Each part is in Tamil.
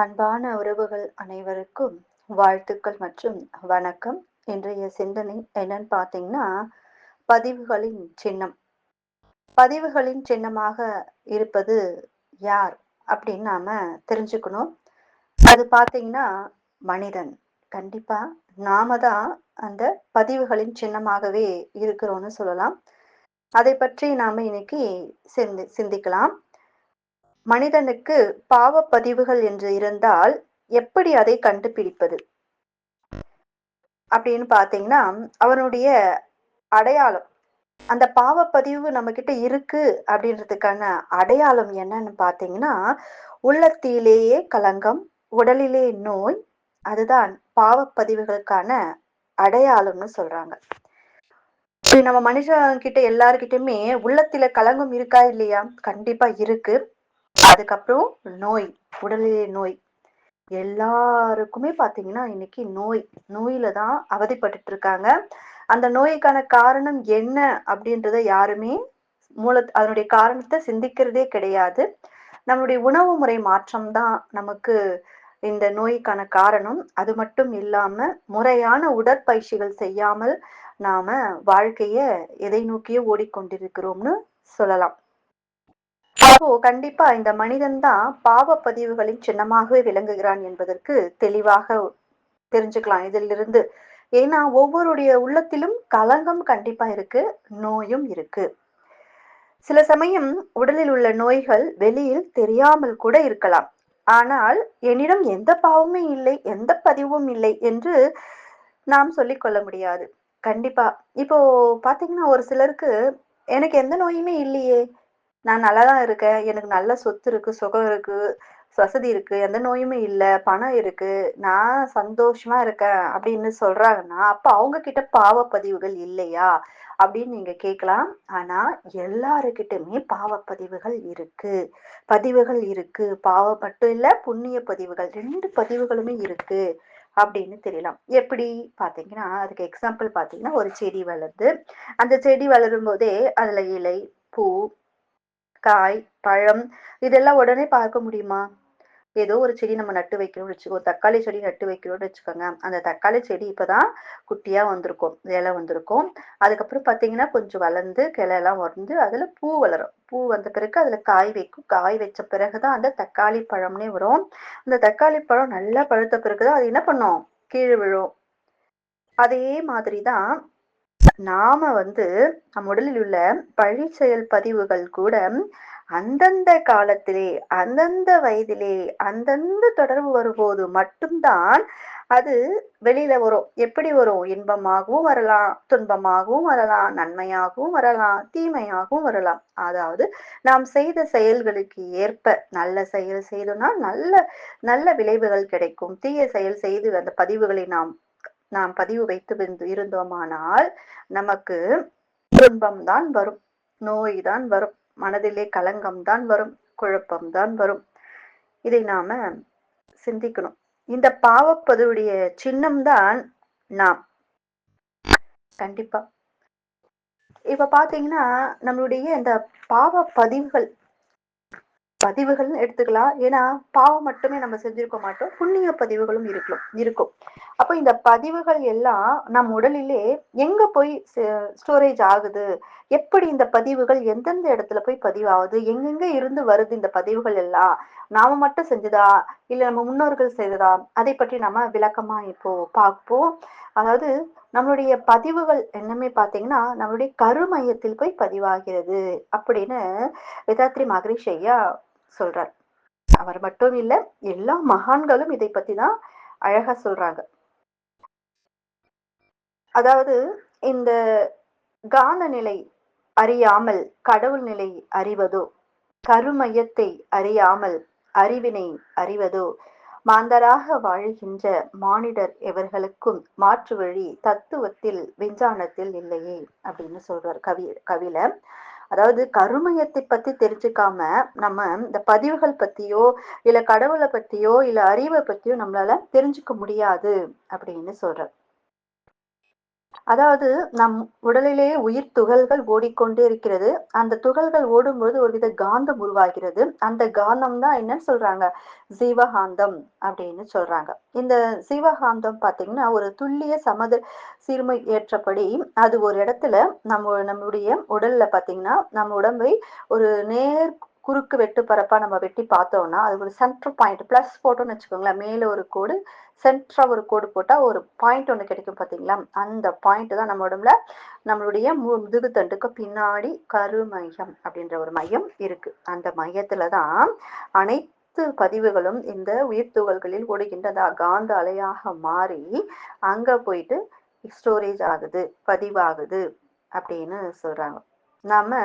அன்பான உறவுகள் அனைவருக்கும் வாழ்த்துக்கள் மற்றும் வணக்கம். இன்றைய சிந்தனை என்னன்னு பார்த்தீங்கன்னா பதிவுகளின் சின்னம். பதிவுகளின் சின்னமாக இருப்பது யார் அப்படின்னு நாம தெரிஞ்சுக்கணும். அது பார்த்தீங்கன்னா மனிதன். கண்டிப்பா நாம தான் அந்த பதிவுகளின் சின்னமாகவே இருக்கிறோம்னு சொல்லலாம். அதை பற்றி நாம இன்னைக்கு சிந்தி சிந்திக்கலாம். மனிதனுக்கு பாவ பதிவுகள் என்று இருந்தால் எப்படி அதை கண்டுபிடிப்பது? அப்படின்னு பார்த்தீங்கன்னா அவனுடைய அடையாளம். அந்த பாவப்பதிவு நம்ம கிட்ட இருக்கு அப்படின்றதுக்கான அடையாளம் என்னன்னு பார்த்தீங்கன்னா உள்ளத்திலேயே கலங்கம் உடலிலே நோய் அதுதான் பாவப்பதிவுகளுக்கான அடையாளம்னு சொல்றாங்க. நம்ம மனுஷன் கிட்ட எல்லார்கிட்டயுமே உள்ளத்துல கலங்கம் இருக்கா இல்லையா? கண்டிப்பா இருக்கு. அதுக்கப்புறம் நோய் உடலிலே நோய். எல்லாருக்குமே பாத்தீங்கன்னா இன்னைக்கு நோய் நோயில தான் அவதிப்பட்டுட்டு இருக்காங்க அந்த நோய்க்கான காரணம் என்ன அப்படின்றத யாருமே மூல அதனுடைய காரணத்தை சிந்திக்கிறதே கிடையாது. நம்மளுடைய உணவு முறை மாற்றம் தான் நமக்கு இந்த நோய்க்கான காரணம். அது மட்டும் இல்லாம முறையான உடற்பயிற்சிகள் செய்யாமல் நாம வாழ்க்கைய எதை நோக்கியே ஓடிக்கொண்டிருக்கிறோம்னு சொல்லலாம். அப்போ கண்டிப்பா இந்த மனிதன் தான் பாவ பதிவுகளின் சின்னமாகவே விளங்குகிறான் என்பதற்கு தெளிவாக தெரிஞ்சுக்கலாம் இதிலிருந்து. ஏன்னா ஒவ்வொருடைய உள்ளத்திலும் கலங்கம் கண்டிப்பா இருக்கு நோயும் இருக்கு. சில சமயம் உடலில் உள்ள நோய்கள் வெளியில் தெரியாமல் கூட இருக்கலாம். ஆனால் என்னிடம் எந்த பாவமே இல்லை எந்த பதிவும் இல்லை என்று நாம் சொல்லிக்கொள்ள முடியாது. கண்டிப்பா. இப்போ பாத்தீங்கன்னா ஒரு சிலருக்கு எனக்கு எந்த நோயுமே இல்லையே நான் நல்லா தான் இருக்கேன். எனக்கு நல்ல சொத்து இருக்கு சுகம் இருக்கு வசதி இருக்கு எந்த நோயுமே இல்லை பணம் இருக்கு நான் சந்தோஷமா இருக்கேன் அப்படின்னு சொல்றாங்கன்னா அப்ப அவங்க கிட்ட பாவ பதிவுகள் இல்லையா? அப்படின்னு நீங்க கேட்கலாம். ஆனா எல்லாருக்கிட்டுமே பாவப்பதிவுகள் இருக்கு. பதிவுகள் இருக்கு. பாவம் மட்டும் இல்ல புண்ணிய பதிவுகள் ரெண்டு பதிவுகளுமே இருக்கு அப்படின்னு தெரியலாம். எப்படி? பாத்தீங்கன்னா அதுக்கு எக்ஸாம்பிள் பாத்தீங்கன்னா ஒரு செடி வளருது. அந்த செடி வளரும் போதே அதுல இலை பூ காய் பழம் இதெல்லாம் உடனே பார்க்க முடியுமா? ஏதோ ஒரு செடி நம்ம நட்டு வைக்கிறோம்னு வச்சுக்கோ தக்காளி செடி நட்டு வைக்கிறோம்னு வச்சுக்கோங்க. அந்த தக்காளி செடி இப்பதான் குட்டியா வந்திருக்கும் இலை வந்திருக்கும். அதுக்கப்புறம் பாத்தீங்கன்னா கொஞ்சம் வளர்ந்து கிளை எல்லாம் வந்து அதுல பூ வளரும். பூ வந்த பிறகு அதுல காய் வைக்கும். காய் வச்ச பிறகுதான் அந்த தக்காளி பழம்னே வரும். அந்த தக்காளி பழம் நல்லா பழுத்த பிறகுதான் அது என்ன பண்ணும்? கீழே விழும். அதே மாதிரிதான் நாம வந்து நம் உடலில் உள்ள பழி செயல் பதிவுகள் கூட அந்தந்த காலத்திலே அந்தந்த வயதிலே அந்தந்த தொடர்பு வரும்போது மட்டும்தான் அது வெளியில வரும். எப்படி வரும்? இன்பமாகவும் வரலாம் துன்பமாகவும் வரலாம் நன்மையாகவும் வரலாம் தீமையாகவும் வரலாம். அதாவது நாம் செய்த செயல்களுக்கு ஏற்ப நல்ல செயல் செய்தோம்னா நல்ல நல்ல விளைவுகள் கிடைக்கும். தீய செயல் செய்து அந்த பதிவுகளை நாம் நாம் பதிவு வைத்து இருந்தோமானால் நமக்கு துன்பம் தான் வரும் நோய் தான் வரும் மனதிலே கலங்கம் தான் வரும் குழப்பம் தான் வரும். இதை நாம சிந்திக்கணும். இந்த பாவப்பதுடைய சின்னம் தான் நாம். கண்டிப்பா. இப்ப பாத்தீங்கன்னா நம்மளுடைய இந்த பாவ பதிவுகள் பதிவுகள்னு எடுத்துக்கலாம். ஏன்னா பாவம் மட்டுமே நம்ம செஞ்சிருக்க மாட்டோம். புண்ணிய பதிவுகளும் இருக்கும் இருக்கும். அப்போ இந்த பதிவுகள் எல்லாம் நம் உடலிலே எங்க போய் ஸ்டோரேஜ் ஆகுது? எப்படி இந்த பதிவுகள் எந்தெந்த இடத்துல போய் பதிவாகுது? எங்கெங்க இருந்து வருது இந்த பதிவுகள் எல்லாம்? நாம மட்டும் செஞ்சதா? இல்ல நம்ம முன்னோர்கள் செய்ததா? அதை பற்றி நம்ம விளக்கமா இப்போ பார்ப்போம். அதாவது நம்மளுடைய பதிவுகள் என்னமே பாத்தீங்கன்னா நம்மளுடைய கருமையத்தில் போய் பதிவாகிறது அப்படின்னு வேதாத்ரி மகரிஷ் ஐயா சொல்றார். அவர் மட்டும் இல்ல எல்லா மகான்களும் இதை பத்தி தான் அழகா சொல்றாங்க. அதாவது இந்த காந்த நிலை அறியாமல் கடவுள் நிலை அறிவதோ கருமையத்தை அறியாமல் அறிவினை அறிவதோ மாந்தராக வாழ்கின்ற மானிடர் எவர்களுக்கும் மாற்று வழி தத்துவத்தில் விஞ்ஞானத்தில் இல்லையே அப்படின்னு சொல்றார் கவி கவில. அதாவது கருமையத்தை பத்தி தெரிஞ்சுக்காம நம்ம இந்த பதிவுகள் பத்தியோ இல்ல கடவுளை பத்தியோ இல்ல அறிவை பத்தியோ நம்மளால தெரிஞ்சுக்க முடியாது அப்படின்னு சொல்ற அதாவது நம் உடலிலே உயிர் துகள்கள் ஓடிக்கொண்டே இருக்கிறது. அந்த துகள்கள் ஓடும்போது ஒருவித காந்தம் உருவாகிறது. அந்த காந்தம் தான் என்னன்னு சொல்றாங்க? ஜீவகாந்தம் அப்படின்னு சொல்றாங்க. இந்த ஜீவகாந்தம் பாத்தீங்கன்னா ஒரு துல்லிய சமத சீர்மை ஏற்றபடி அது ஒரு இடத்துல நம்ம நம்முடைய உடல்ல பாத்தீங்கன்னா நம்ம உடம்பை ஒரு நேர் குறுக்கு வெட்டு பரப்பா நம்ம வெட்டி பார்த்தோம்னா அது ஒரு சென்டர் பாயிண்ட் ப்ளஸ் போட்டோன்னு வச்சுக்கோங்களேன் மேலே ஒரு கோடு சென்டரா ஒரு கோடு போட்டால் ஒரு பாயிண்ட் ஒன்று கிடைக்கும் பார்த்தீங்களா அந்த பாயிண்ட் தான் நம்ம உடம்புல நம்மளுடைய முதுகு தண்டுக்கு பின்னாடி கருமையம் அப்படின்ற ஒரு மையம் இருக்கு. அந்த மையத்துல தான் அனைத்து பதிவுகளும் இந்த உயிர் துகள்களில் ஓடுகின்றதா? அந்த காந்த அலையாக மாறி அங்க போயிட்டு ஸ்டோரேஜ் ஆகுது பதிவாகுது அப்படின்னு சொல்றாங்க. நாம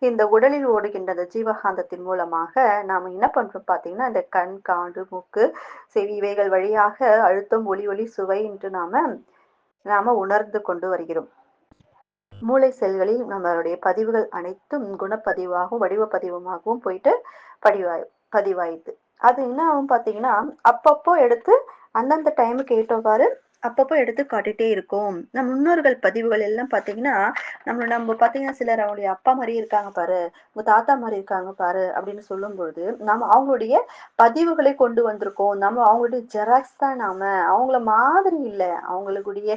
இந்த உடலில் ஓடுகின்ற அந்த ஜீவகாந்தத்தின் மூலமாக நாம என்ன பண்றோம் பாத்தீங்கன்னா இந்த கண் காண்டு மூக்கு செவி இவைகள் வழியாக அழுத்தம் ஒளி ஒளி சுவை என்று நாம நாம உணர்ந்து கொண்டு வருகிறோம். மூளை செல்களில் நம்மளுடைய பதிவுகள் அனைத்தும் குணப்பதிவாகவும் வடிவ பதிவுமாகவும் போயிட்டு படிவாய் பதிவாயிடுது. அது என்ன ஆகும் பாத்தீங்கன்னா அப்பப்போ எடுத்து அந்தந்த டைமுக்கு ஏற்றவாறு அப்பப்போ எடுத்து காட்டிட்டே இருக்கும். நம்ம முன்னோர்கள் பதிவுகள் எல்லாம் பாத்தீங்கன்னா நம்ம நம்ம பாத்தீங்கன்னா சிலர் அவங்களுடைய அப்பா மாதிரி இருக்காங்க பாரு உங்க தாத்தா மாதிரி இருக்காங்க பாரு அப்படின்னு சொல்லும்பொழுது நம்ம அவங்களுடைய பதிவுகளை கொண்டு வந்திருக்கோம். நம்ம அவங்களுடைய ஜெராக்ஸ் தான் நாம. அவங்கள மாதிரி இல்லை. அவங்களுடைய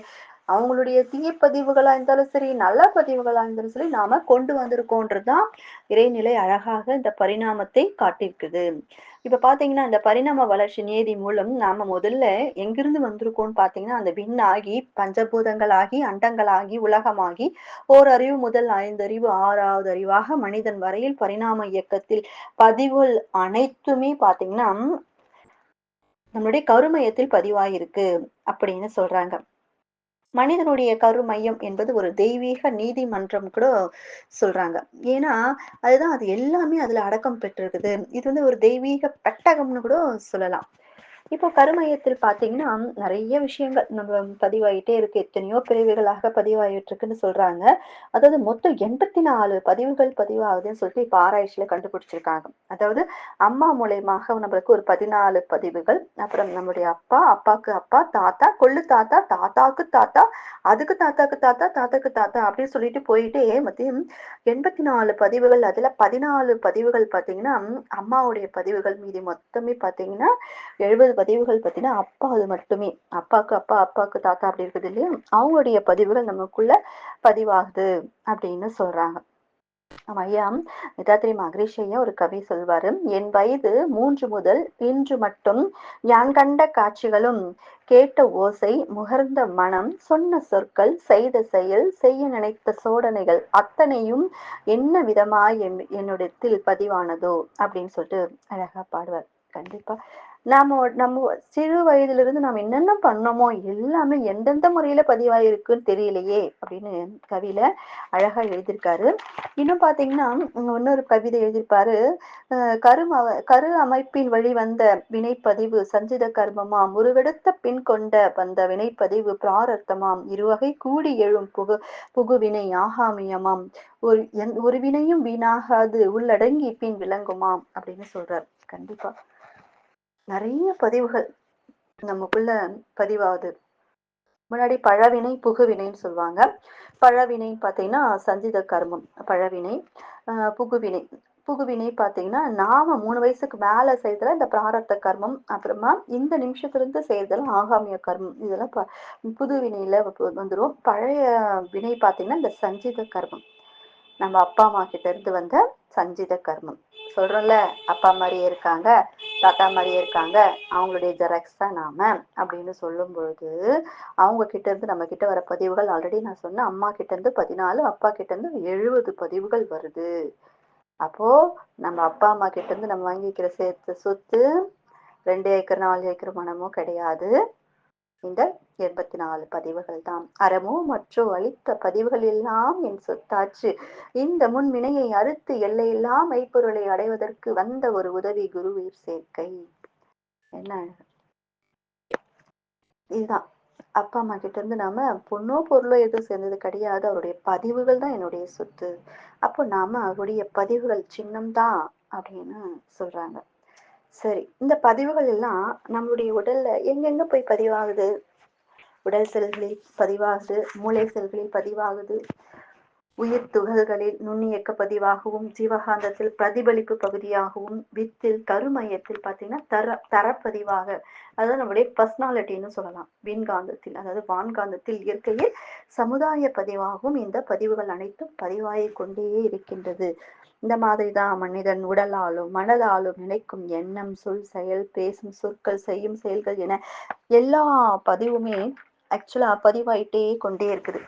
அவங்களுடைய தீய பதிவுகளா இருந்தாலும் சரி நல்ல பதிவுகளா இருந்தாலும் சரி நாம கொண்டு வந்திருக்கோன்றதுதான் இறைநிலை அழகாக இந்த பரிணாமத்தை காட்டியிருக்குது. இப்ப பாத்தீங்கன்னா இந்த பரிணாம வளர்ச்சி நியதி மூலம் நாம முதல்ல எங்கிருந்து வந்திருக்கோம்னு பாத்தீங்கன்னா அந்த விண்ணாகி பஞ்சபூதங்களாகி அண்டங்களாகி உலகமாகி ஓர் அறிவு முதல் ஐந்தறிவு ஆறாவது அறிவாக மனிதன் வரையில் பரிணாம இயக்கத்தில் பதிவுகள் அனைத்துமே பாத்தீங்கன்னா நம்மளுடைய கருமையத்தில் பதிவாயிருக்கு அப்படின்னு சொல்றாங்க. மனிதனுடைய கருமையம் என்பது ஒரு தெய்வீக நீதிமன்றம் கூட சொல்றாங்க. ஏன்னா அதுதான் அது எல்லாமே அதுல அடக்கம் பெற்றிருக்குது. இது வந்து ஒரு தெய்வீக பெட்டகம்னு கூட சொல்லலாம். இப்போ கருமையத்தில் பாத்தீங்கன்னா நிறைய விஷயங்கள் நம்ம பதிவாயிட்டே இருக்கு. எத்தனையோ பிரிவுகளாக பதிவாயிட்டு இருக்குன்னு சொல்றாங்க. அதாவது மொத்தம் எண்பத்தி நாலு பதிவுகள் பதிவாகுதுன்னு சொல்லிட்டு இப்ப ஆராய்ச்சியில கண்டுபிடிச்சிருக்காங்க. அதாவது அம்மா மூலயமாக நம்மளுக்கு ஒரு பதினாலு பதிவுகள் அப்புறம் நம்முடைய அப்பா அப்பாக்கு அப்பா தாத்தா கொள்ளு தாத்தா தாத்தாக்கு தாத்தா அதுக்கு தாத்தாக்கு தாத்தா தாத்தாக்கு தாத்தா அப்படின்னு சொல்லிட்டு போயிட்டே மத்தியம் எண்பத்தி நாலு பதிவுகள் அதுல பதினாலு பதிவுகள் பாத்தீங்கன்னா அம்மாவுடைய பதிவுகள் மீதி மொத்தமே பாத்தீங்கன்னா எழுபது பதிவுகள் பதிவுகள் பார்த்தீங்கன்னா அப்பா அது மட்டுமே. அப்பாவுக்கு அப்பா அப்பாவுக்கு தாத்தா அப்படி இருக்குது இல்லையா? அவங்களுடைய பதிவுகள் நமக்குள்ள பதிவாகுது அப்படின்னு சொல்றாங்க. ஐயா. நிதாத்திரி மகரிஷி ஐயா ஒரு கவி சொல்வாரு. என் வயது மூன்று முதல் இன்று மட்டும் யான் கண்ட காட்சிகளும் கேட்ட ஓசை முகர்ந்த மனம் சொன்ன சொற்கள் செய்த செயல் செய்ய நினைத்த சோதனைகள் அத்தனையும் என்ன விதமாய் என் என்னுடைய பதிவானதோ? அப்படின்னு சொல்லிட்டு அழகா பாடுவார். கண்டிப்பா. நாம நம்ம சிறு வயதிலிருந்து நாம் என்னென்ன பண்ணோமோ எல்லாமே எந்தெந்த முறையில பதிவாயிருக்குன்னு தெரியலையே அப்படின்னு கவியில அழகா எழுதியிருக்காரு. இன்னும் பாத்தீங்கன்னா இன்னொரு கவிதை எழுதியிருப்பாரு. கரு கரு அமைப்பின் வழி வந்த வினைப்பதிவு சஞ்சித கர்மமாம் உருவெடுத்த பின் கொண்ட வந்த வினைப்பதிவு பிராரத்தமாம் இருவகை கூடி எழும் புகு புகுவினை ஆகாமியமாம் ஒரு ஒரு வினையும் வீணாகாது உள்ளடங்கி பின் விளங்குமாம் அப்படின்னு சொல்றார். கண்டிப்பா. நிறைய பதிவுகள் நமக்குள்ள பதிவாகுது. முன்னாடி பழவினை புகுவினைன்னு சொல்லுவாங்க. பழவினை பார்த்தீங்கன்னா சஞ்சித கர்மம் பழவினை. புகுவினை. புகுவினை பார்த்தீங்கன்னா நாம மூணு வயசுக்கு மேலே செய்தல இந்த பிராரத்த கர்மம் அப்புறமா இந்த நிமிஷத்துலேருந்து இருந்து ஆகாமிய கர்மம் இதெல்லாம் புது வினையில வந்துடும் பழைய வினை பார்த்தீங்கன்னா இந்த சஞ்சித கர்மம். நம்ம அப்பா அம்மா கிட்ட இருந்து வந்த சஞ்சித கர்மம். சொல்றோம்ல அப்பா மாதிரியே இருக்காங்க தாத்தா மாதிரியே இருக்காங்க அவங்களுடைய ஜெராக்ஸ் தான் நாம அப்படின்னு சொல்லும் பொழுது அவங்க கிட்ட இருந்து நம்ம கிட்ட வர பதிவுகள் ஆல்ரெடி நான் சொன்னேன் அம்மா கிட்ட இருந்து பதினாலு அப்பா கிட்ட இருந்து எழுபது பதிவுகள் வருது. அப்போ நம்ம அப்பா அம்மா கிட்ட இருந்து நம்ம வாங்கிக்கிற சேர்த்து சொத்து ரெண்டு ஏக்கர் நாலு ஏக்கர் மனமும் கிடையாது. இந்த எண்பத்தி நாலு பதிவுகள் தான் அறமோ மற்றும் அளித்த பதிவுகள் எல்லாம் என் சொத்தாச்சு. இந்த முன்வினையை அறுத்து எல்லையெல்லாம் மெய்ப்பொருளை அடைவதற்கு வந்த ஒரு உதவி குருவீர் சேர்க்கை. என்ன இதுதான். அப்பா அம்மா கிட்ட இருந்து நாம பொண்ணோ பொருளோ எதுவும் சேர்ந்தது கிடையாது. அவருடைய பதிவுகள் தான் என்னுடைய சொத்து. அப்போ நாம அவருடைய பதிவுகள் சின்னம் தான் அப்படின்னு சொல்றாங்க. சரி இந்த பதிவுகள் எல்லாம் நம்மளுடைய உடல்ல எங்கெங்க போய் பதிவாகுது? உடல் செல்களில் பதிவாகுது மூளை செல்களில் பதிவாகுது. உயிர் துகள்களில் நுண்ணியக்க பதிவாகவும் ஜீவகாந்தத்தில் பிரதிபலிப்பு பகுதியாகவும் வித்தில் கருமையத்தில் பார்த்தீங்கன்னா தர தரப்பதிவாக. அதாவது நம்முடைய பர்சனாலிட்டின்னு சொல்லலாம். விண்காந்தத்தில் அதாவது வான்காந்தத்தில் இயற்கையில் சமுதாய பதிவாகவும் இந்த பதிவுகள் அனைத்தும் பதிவாகி கொண்டே இருக்கின்றது. இந்த மாதிரி தான் மனிதன் உடலாலும் மனதாலும் நினைக்கும் எண்ணம் சொல் செயல் பேசும் சொற்கள் செய்யும் செயல்கள் என எல்லா பதிவுமே ஆக்சுவலா பதிவாயிட்டே கொண்டே இருக்குது.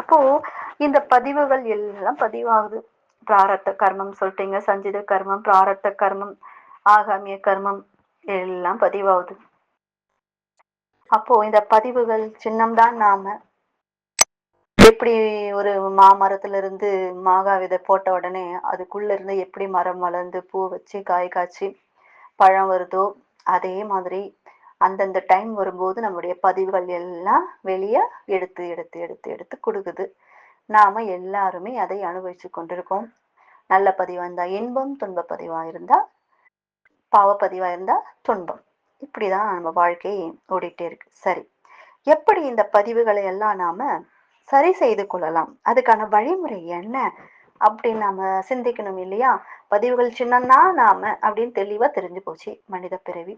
அப்போ இந்த பதிவுகள் எல்லாம் பதிவாகுது. பிராரத்த கர்மம் சொல்லிட்டீங்க சஞ்சித கர்மம் பிராரத்த கர்மம் ஆகாமிய கர்மம் எல்லாம் பதிவாகுது. அப்போ இந்த பதிவுகள் சின்னம்தான் நாம. எப்படி ஒரு மாமரத்துல இருந்து மாகா விதை போட்ட உடனே அதுக்குள்ள இருந்து எப்படி மரம் வளர்ந்து பூ வச்சு காய் காய்ச்சி பழம் வருதோ அதே மாதிரி அந்தந்த டைம் வரும்போது நம்முடைய பதிவுகள் எல்லாம் வெளியே எடுத்து எடுத்து எடுத்து எடுத்து கொடுக்குது. நாம எல்லாருமே அதை அனுபவிச்சு கொண்டிருக்கோம். நல்ல பதிவாக இருந்தால் இன்பம் துன்ப பதிவாக இருந்தால் பாவ பதிவாக இருந்தால் துன்பம். இப்படிதான் நம்ம வாழ்க்கை ஓடிட்டே இருக்கு. சரி. எப்படி இந்த பதிவுகளை எல்லாம் நாம சரி செய்து கொள்ளலாம்? அதுக்கான வழிமுறை என்ன? அப்படின்னு நாம சிந்திக்கணும் இல்லையா? பதிவுகள் சின்னம்னா நாம அப்படின்னு தெளிவா தெரிஞ்சு போச்சு மனித பிறவி.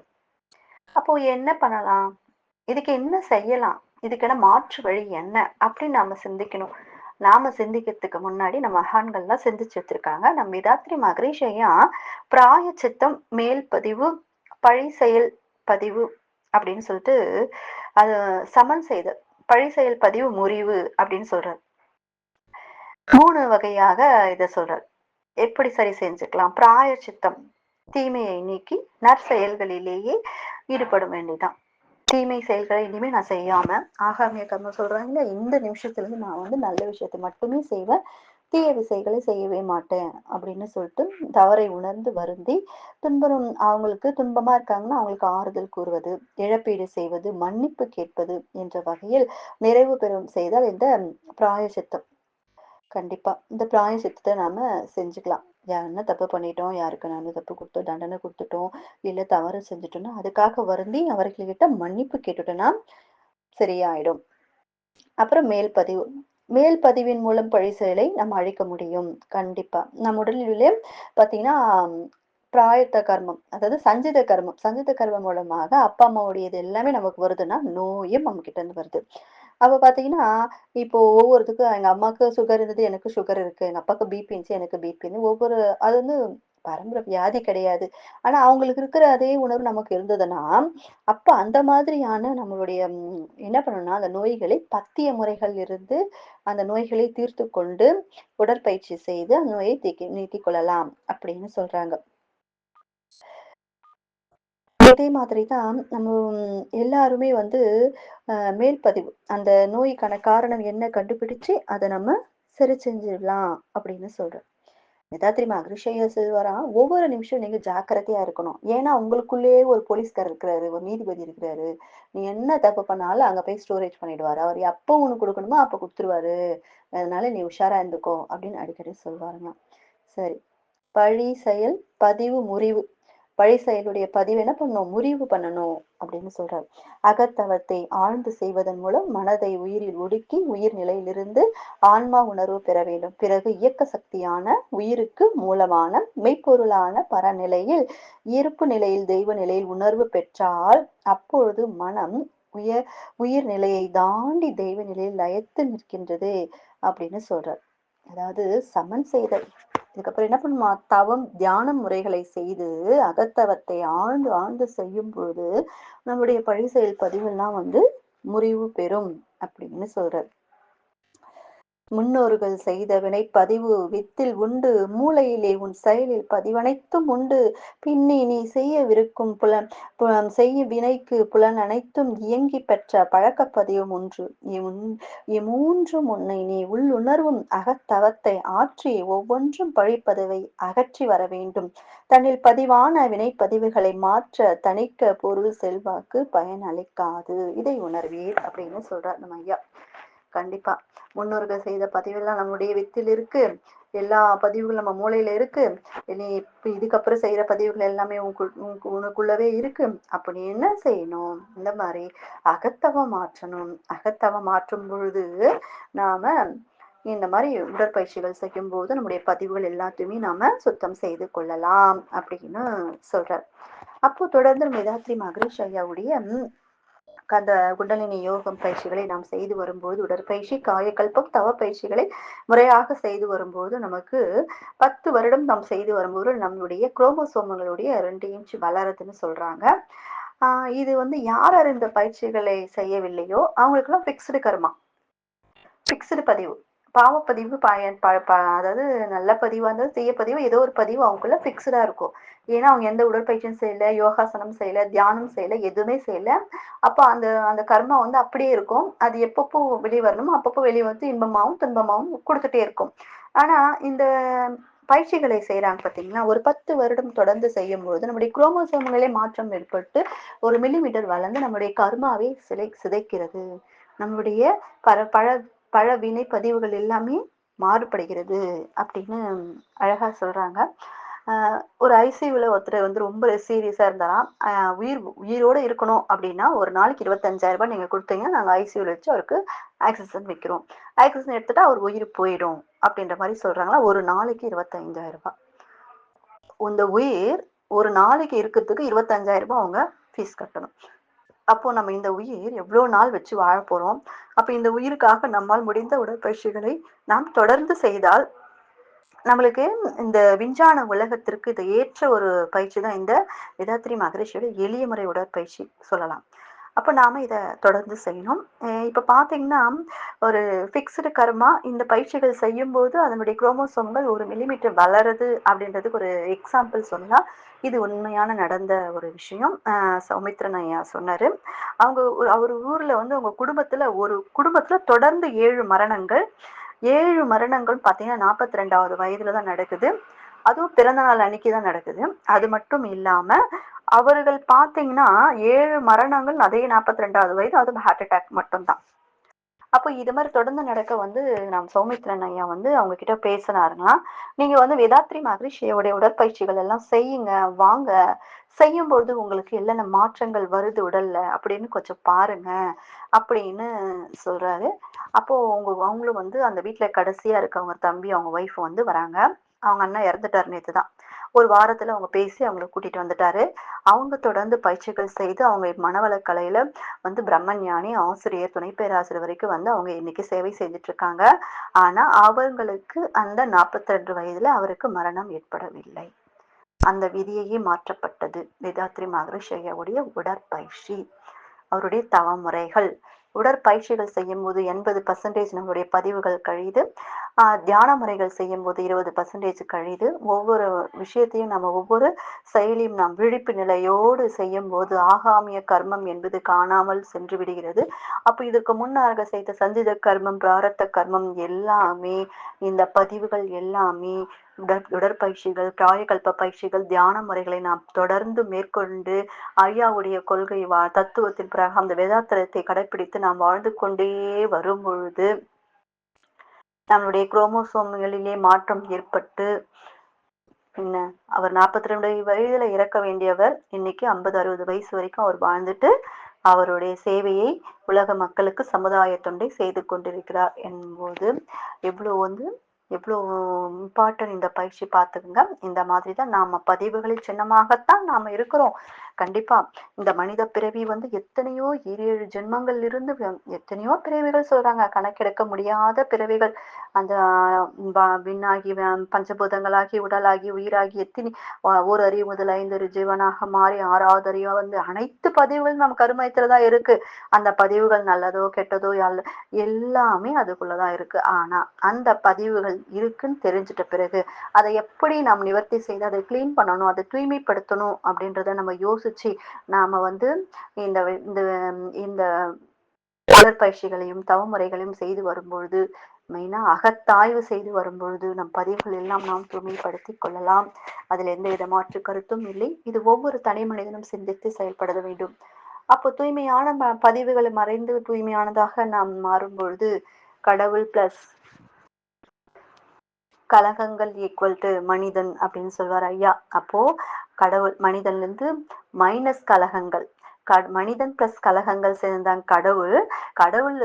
அப்போ என்ன பண்ணலாம்? இதுக்கு என்ன செய்யலாம்? இதுக்கான மாற்று வழி என்ன? அப்படின்னு நாம சிந்திக்கணும். நாம சிந்திக்கிறதுக்கு முன்னாடி நம்ம மகான்கள்லாம் சிந்திச்சு வச்சிருக்காங்க. நம்ம விதாத்ரி மகரிஷையா பிராய சித்தம் மேல் பதிவு பழி செயல் பதிவு அப்படின்னு சொல்லிட்டு அது சமன் செய்த பழி செயல் பதிவு முறிவு அப்படின்னு சொல்றாரு. மூணு வகையாக இத சொல்றார். எப்படி சரி செஞ்சுக்கலாம்? பிராய சித்தம். தீமையை நீக்கி நற்செயல்களிலேயே ஈடுபட வேண்டிதான். தீமை செயல்களை இனிமே நான் செய்யாம ஆகாமிய கர்மம் சொல்றாங்க இந்த நிமிஷத்துல இருந்து நான் வந்து நல்ல விஷயத்தை மட்டுமே செய்வேன் தீய விசைகளை செய்யவே மாட்டேன் அப்படின்னு சொல்லிட்டு தவறை உணர்ந்து வருந்தி துன்பம் அவங்களுக்கு துன்பமா இருக்காங்கன்னா அவங்களுக்கு ஆறுதல் கூறுவது இழப்பீடு செய்வது மன்னிப்பு கேட்பது என்ற வகையில் நிறைவு பெறும் செய்தால் இந்த பிராயசித்தம். கண்டிப்பா இந்த பிராயசித்தத்தை நாம செஞ்சுக்கலாம். யாருன்னா தப்பு பண்ணிட்டோம் யாருக்கு நாம தப்பு கொடுத்தோம் தண்டனை கொடுத்துட்டோம் இல்லை தவறு செஞ்சுட்டோம்னா அதுக்காக வருந்தி அவர்கள்கிட்ட மன்னிப்பு கேட்டுட்டோம்னா சரியாயிடும். அப்புறம் மேல் பதிவு. மேல் பதிவின் மூலம் பழி செயலை நம்ம அழிக்க முடியும். கண்டிப்பா. நம்ம உடலிலே பாத்தீங்கன்னா பிராயத்த கர்மம் அதாவது சஞ்சித கர்மம் சஞ்சித கர்மம் மூலமாக அப்பா அம்மாவுடையது எல்லாமே நமக்கு வருதுன்னா நோயும் நம்ம கிட்ட இருந்து வருது. அப்ப பாத்தீங்கன்னா இப்போ ஒவ்வொருத்துக்கும் எங்க அம்மாவுக்கு சுகர் இருந்தது எனக்கு சுகர் இருக்கு. எங்க அப்பாவுக்கு பிபி இருந்துச்சு எனக்கு பிபின்னு ஒவ்வொரு அது வந்து பரம்பரை வியாதி கிடையாது. ஆனா அவங்களுக்கு இருக்கிற அதே உணர்வு நமக்கு இருந்ததுன்னா அப்ப அந்த மாதிரியான நம்மளுடைய என்ன பண்ணணும்னா அந்த நோய்களை பத்திய முறைகள் இருந்து அந்த நோய்களை தீர்த்து கொண்டு உடற்பயிற்சி செய்து அந்த நோயை தீக்கி நீக்கிக் கொள்ளலாம் அப்படின்னு சொல்றாங்க. அதே மாதிரிதான் நம்ம எல்லாருமே வந்து மேல்பதிவு. அந்த நோய்க்கான காரணம் என்ன கண்டுபிடிச்சு அதை நம்ம சரி செஞ்சிடலாம் அப்படின்னு சொல்றேன் எதாத்திரி மகரிஷையா சொல்வாரா ஒவ்வொரு நிமிஷம் நீங்க ஜாக்கிரதையா இருக்கணும். ஏன்னா உங்களுக்குள்ளேயே ஒரு போலீஸ்கார் இருக்கிறாரு ஒரு நீதிபதி இருக்கிறாரு. நீ என்ன தப்பு பண்ணாலும் அங்க போய் ஸ்டோரேஜ் பண்ணிடுவாரு. அவர் எப்போ ஒண்ணு கொடுக்கணுமோ அப்ப கொடுத்துருவாரு. அதனால நீ உஷாரா இருந்துக்கோ அப்படின்னு அடிக்கடி சொல்வாருங்க. சரி. பழி செயல் பதிவு முறிவு. பழி செயலுடைய பதிவு என்ன பண்ணணும்? முறிவு பண்ணணும் அப்படின்னு சொல்றாரு. அகத்தவத்தை ஆழ்ந்து செய்வதன் மூலம் மனதை உயிரில் ஒடுக்கி உயிர் நிலையிலிருந்து ஆன்மா உணர்வு பெற வேண்டும். பிறகு இயக்க சக்தியான உயிருக்கு மூலமான மெய்ப்பொருளான பரநிலையில் இருப்பு நிலையில் தெய்வ நிலையில் உணர்வு பெற்றால் அப்பொழுது மனம் உயர் உயிர் நிலையை தாண்டி தெய்வ நிலையில் லயத்து நிற்கின்றது அப்படின்னு சொல்றார். அதாவது சமன் செய்தல். இதுக்கப்புறம் என்ன பண்ணுமா? தவம் தியான முறைகளை செய்து அகத்தவத்தை ஆழ்ந்து ஆழ்ந்து செய்யும் பொழுது நம்முடைய பழி செயல் பதிவெல்லாம் வந்து முறிவு பெறும் அப்படின்னு சொல்றார். முன்னோர்கள் செய்த வினைப்பதிவு வித்தில் உண்டு மூளையிலே உன் செயலில் பதிவனைத்தும் உண்டு. பின்னி நீ செய்யவிருக்கும் புலன் புலம் செய்ய வினைக்கு புலன் அனைத்தும் இயங்கி பெற்ற பழக்கப்பதிவும் ஒன்று. இம்மூன்றும் உன்னை நீ உள்ளுணர்வும் அகத்தவத்தை ஆற்றி ஒவ்வொன்றும் பழிப்பதவை அகற்றி வர வேண்டும். தன்னில் பதிவான வினைப்பதிவுகளை மாற்ற தணிக்க பொருள் செல்வாக்கு பயன் அளிக்காது இதை உணர்வீர் அப்படின்னு சொல்றார் நம்ம ஐயா. கண்டிப்பா. முன்னோர்கள் செய்த பதிவெல்லாம் நம்முடைய வித்தில் இருக்கு. எல்லா பதிவுகளும் நம்ம மூளையில இருக்கு. நீ இதுக்கப்புறம் செய்யற பதிவுகள் எல்லாமே உனக்குள்ளவே இருக்கு. அப்படி என்ன செய்யணும்? இந்த மாதிரி அகத்தவம் மாற்றணும். அகத்தவம் மாற்றும் பொழுது நாம இந்த மாதிரி உடற்பயிற்சிகள் செய்யும் போது நம்முடைய பதிவுகள் எல்லாத்தையுமே நாம சுத்தம் செய்து கொள்ளலாம் அப்படின்னு சொல்றார். அப்போ தொடர்ந்து மிதாத்ரி மகரிஷ் ஐயாவுடைய அந்த குண்டலினி யோகம் பயிற்சிகளை நாம் செய்து வரும்போது உடற்பயிற்சி காயக்கல்பம் தவ பயிற்சிகளை முறையாக செய்து வரும்போது நமக்கு பத்து வருடம் நாம் செய்து வரும்போது நம்மளுடைய குரோமோசோமங்களுடைய ரெண்டு இன்ச் வளருதுன்னு சொல்றாங்க. இது வந்து யார் யார் இந்த பயிற்சிகளை செய்யவில்லையோ அவங்களுக்கெல்லாம் பிக்ஸ்டு கர்மா. பிக்ஸ்டு பதிவு. பாவப்பதிவு பயன் ப ப அதாவது நல்ல பதிவாக இருந்தாலும் செய்ய பதிவு ஏதோ ஒரு பதிவு அவங்களுக்குள்ள ஃபிக்ஸ்டாக இருக்கும். ஏன்னா அவங்க எந்த உடற்பயிற்சியும் செய்யல யோகாசனம் செய்யல தியானம் செய்யல எதுவுமே செய்யல. அப்போ அந்த அந்த கர்மா வந்து அப்படியே இருக்கும். அது எப்பப்போ வெளியே வரணுமோ அப்பப்போ வெளியே வந்து இன்பமாகவும் துன்பமாகவும் கொடுத்துட்டே இருக்கும். ஆனா இந்த பயிற்சிகளை செய்யறாங்க பார்த்தீங்களா ஒரு பத்து வருடம் தொடர்ந்து செய்யும்போது நம்முடைய குரோமோசோம்களே மாற்றம் ஏற்பட்டு ஒரு மில்லிமீட்டர் வளர்ந்து நம்முடைய கர்மாவை சிலை சிதைக்கிறது. நம்முடைய பர பழ பல வினை பதிவுகள் எல்லாமே மாறுபடுகிறது அப்படின்னு அழகா சொல்றாங்க. ஒரு ஐசியூல ஒருத்தர் வந்து ரொம்ப சீரியஸா இருந்தாராம். உயிர் உயிரோட இருக்கணும் அப்படின்னா ஒரு நாளைக்கு இருபத்தஞ்சாயிரம் ரூபாய் நீங்க கொடுத்தீங்கன்னா நாங்க ஐசியூல வச்சு அவருக்கு ஆக்சிஜன் வைக்கிறோம். ஆக்சிஜன் எடுத்துட்டா அவர் உயிர் போயிடும் அப்படின்ற மாதிரி சொல்றாங்களா? ஒரு நாளைக்கு இருபத்தஞ்சாயிரம் ரூபாய். இந்த உயிர் ஒரு நாளைக்கு இருக்கிறதுக்கு இருபத்தஞ்சாயிரம் ரூபாய் அவங்க ஃபீஸ் கட்டணும். அப்போ நம்ம இந்த உயிர் எவ்வளவு நாள் வச்சு வாழ போறோம்? அப்ப இந்த உயிருக்காக நம்மால் முடிந்த உடற்பயிற்சிகளை நாம் தொடர்ந்து செய்தால் நம்மளுக்கு இந்த விஞ்ஞான உலகத்திற்கு இது ஏற்ற ஒரு பயிற்சி தான் இந்த விதாத்ரி மகரிஷியோட எளிய முறை உடற்பயிற்சி சொல்லலாம். அப்போ நாம இதை தொடர்ந்து செய்யணும். இப்போ பார்த்தீங்கன்னா ஒரு ஃபிக்ஸ்டு கர்மா இந்த பயிற்சிகள் செய்யும்போது அதனுடைய குரோமோசோம்கள் ஒரு மில்லிமீட்டர் வளருது அப்படின்றதுக்கு ஒரு எக்ஸாம்பிள் சொன்னால் இது உண்மையான நடந்த ஒரு விஷயம். சௌமித்ரன் ஐயா சொன்னார். அவங்க அவர் ஊரில் வந்து அவங்க குடும்பத்தில் ஒரு குடும்பத்தில் தொடர்ந்து ஏழு மரணங்கள். ஏழு மரணங்கள் பார்த்தீங்கன்னா நாற்பத்தி ரெண்டாவது வயதில் தான் நடக்குது. அதுவும் பிறந்த நாள் அன்னைக்கு தான் நடக்குது. அது மட்டும் இல்லாம அவர்கள் பார்த்தீங்கன்னா ஏழு மரணங்கள் அதே நாற்பத்தி ரெண்டாவது வயது அதுவும் ஹார்ட் அட்டாக் மட்டும்தான். அப்போ இது மாதிரி தொடர்ந்து நடக்க வந்து நம் சௌமித்ரன் ஐயா வந்து அவங்க கிட்ட பேசினாருன்னா நீங்க வந்து வேதாத்ரி மகரிஷியோடைய உடற்பயிற்சிகள் எல்லாம் செய்யுங்க வாங்க. செய்யும்போது உங்களுக்கு என்னென்ன மாற்றங்கள் வருது உடல்ல அப்படின்னு கொஞ்சம் பாருங்க அப்படின்னு சொல்றாரு. அப்போ அவங்க அவங்களும் வந்து அந்த வீட்டுல கடைசியா இருக்கவங்க தம்பி அவங்க ஒய்ஃப் வந்து வராங்க. அவங்க அண்ணா இறந்துட்டாரு நேற்று தான் ஒரு வாரத்துல அவங்க பேசி அவங்கள கூட்டிட்டு வந்துட்டாரு. அவங்க தொடர்ந்து பயிற்சிகள் செய்து அவங்க மனவளக்கலையில வந்து பிரம்மஞானி ஆசிரியர் துணை பேராசிரியர் வரைக்கும் வந்து அவங்க இன்னைக்கு சேவை செஞ்சுட்டு இருக்காங்க ஆனா அவங்களுக்கு அந்த நாற்பத்தி ரெண்டு வயதுல அவருக்கு மரணம் ஏற்படவில்லை. அந்த விதியையே மாற்றப்பட்டது. வேதாத்ரி மகரிஷையாவுடைய உடற்பயிற்சி. அவருடைய தவமுறைகள். உடற்பயிற்சிகள் செய்யும் போது எண்பது பர்சன்டேஜ் நம்மளுடைய பதிவுகள் கழிது தியான முறைகள் செய்யும் போது இருபது பர்சன்டேஜ் கழிது ஒவ்வொரு விஷயத்தையும் நம்ம ஒவ்வொரு செயலியும் நாம் விழிப்பு நிலையோடு செய்யும் போது ஆகாமிய கர்மம் என்பது காணாமல் சென்று விடுகிறது. அப்போ இதற்கு முன்னாக செய்த சஞ்சித கர்மம் பிராரத்த கர்மம் எல்லாமே இந்த பதிவுகள் எல்லாமே உடற்பயிற்சிகள் காயகல்ப பயிற்சிகள் தியான முறைகளை நாம் தொடர்ந்து மேற்கொண்டு ஐயாவுடைய கொள்கை வா தத்துவத்தின் பிறகு அந்த வேதாத்திரத்தை கடைபிடித்து நாம் வாழ்ந்து கொண்டே வரும் பொழுது நம்மளுடைய குரோமோசோம்களிலே மாற்றம் ஏற்பட்டு என்ன அவர் நாற்பத்தி ரெண்டு வயதுல இறக்க வேண்டியவர் இன்னைக்கு ஐம்பது அறுபது வயசு வரைக்கும் அவர் வாழ்ந்துட்டு அவருடைய சேவையை உலக மக்களுக்கு சமுதாய தொண்டை செய்து கொண்டிருக்கிறார் என்போது எவ்வளவு வந்து எவ்வளோ இம்பார்ட்டன் இந்த பயிற்சி பார்த்துக்குங்க. இந்த மாதிரி தான் நாம பதிவுகளில் சின்னமாகத்தான் நாம இருக்கிறோம். கண்டிப்பா இந்த மனித பிறவி வந்து எத்தனையோ ஏழு ஜென்மங்கள் இருந்து எத்தனையோ பிறவிகள் சொல்றாங்க. கணக்கெடுக்க முடியாத பிறவிகள். அந்த விண்ணாகி பஞ்சபூதங்களாகி உடலாகி உயிராகி எத்தனை ஒரு அறிவு முதல் ஐந்து ஜீவனாக மாறி ஆறாவது அறிவாக வந்து அனைத்து பதிவுகளும் நம்ம கருமயத்துலதான் இருக்கு. அந்த பதிவுகள் நல்லதோ கெட்டதோ எல்லாமே அதுக்குள்ளதான் இருக்கு. ஆனா அந்த பதிவுகள் இருக்குன்னு தெரிஞ்சிட்ட பிறகு அதை எப்படி நாம் நிவர்த்தி செய்து அதை கிளீன் பண்ணணும் அதை தூய்மைப்படுத்தணும் அப்படின்றத நம்ம யோசிச்சு நாம வந்து இந்த இந்த உடற்பயிற்சிகளையும் தவமுறைகளையும் செய்து வரும்பொழுது மெயினா அகத்தாய்வு செய்து வரும்பொழுது நம் பதிவுகள் எல்லாம் நாம் தூய்மைப்படுத்திக் கொள்ளலாம். அதில் எந்த வித மாற்று கருத்தும் இல்லை. இது ஒவ்வொரு தனி மனிதனும் சிந்தித்து செயல்பட வேண்டும். அப்போ தூய்மையான பதிவுகளை மறைந்து தூய்மையானதாக நாம் மாறும்பொழுது கடவுள் பிளஸ் கலகங்கள் ஈக்குவல் டு மனிதன் அப்படின்னு சொல்வார் ஐயா. அப்போ கடவுள் மனிதன்ல இருந்து மைனஸ் கலகங்கள். க- மனிதன் பிளஸ் கலகங்கள் சேர்ந்தாங்க கடவுள். கடவுள்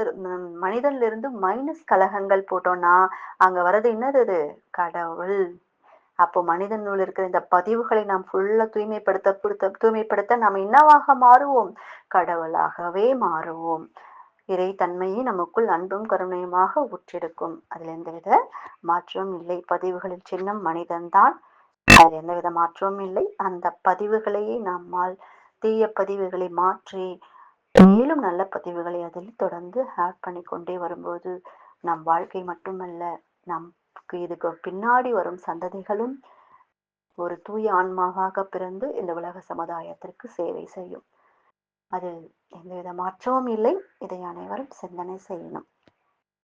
மனிதன்ல இருந்து மைனஸ் கலகங்கள் போட்டோம்னா அங்க வர்றது என்னது அது கடவுள். அப்போ மனிதனுள் இருக்கிற இந்த பதிவுகளை நாம் ஃபுல்லா தூய்மைப்படுத்த கொடுத்த தூய்மைப்படுத்த நாம் என்னவாக மாறுவோம்? கடவுளாகவே மாறுவோம். இறைத்தன்மையை நமக்குள் அன்பும் கருணையுமாக உற்றெடுக்கும் அதில் எந்தவித மாற்றமும் இல்லை. பதிவுகளில் சின்னம் மனிதன்தான். அதில் எந்தவித மாற்றமும் இல்லை. அந்த பதிவுகளையே நம்மால் தீய பதிவுகளை மாற்றி மேலும் நல்ல பதிவுகளை அதில் தொடர்ந்து ஆட் பண்ணி கொண்டே வரும்போது நம் வாழ்க்கை மட்டுமல்ல நமக்கு இதுக்கு பின்னாடி வரும் சந்ததிகளும் ஒரு தூய ஆன்மாவாக பிறந்து இந்த உலக சமுதாயத்திற்கு சேவை செய்யும். அதில் எந்தவித மாற்றமும் இல்லை. இதை அனைவரும் சிந்தனை செய்யணும்.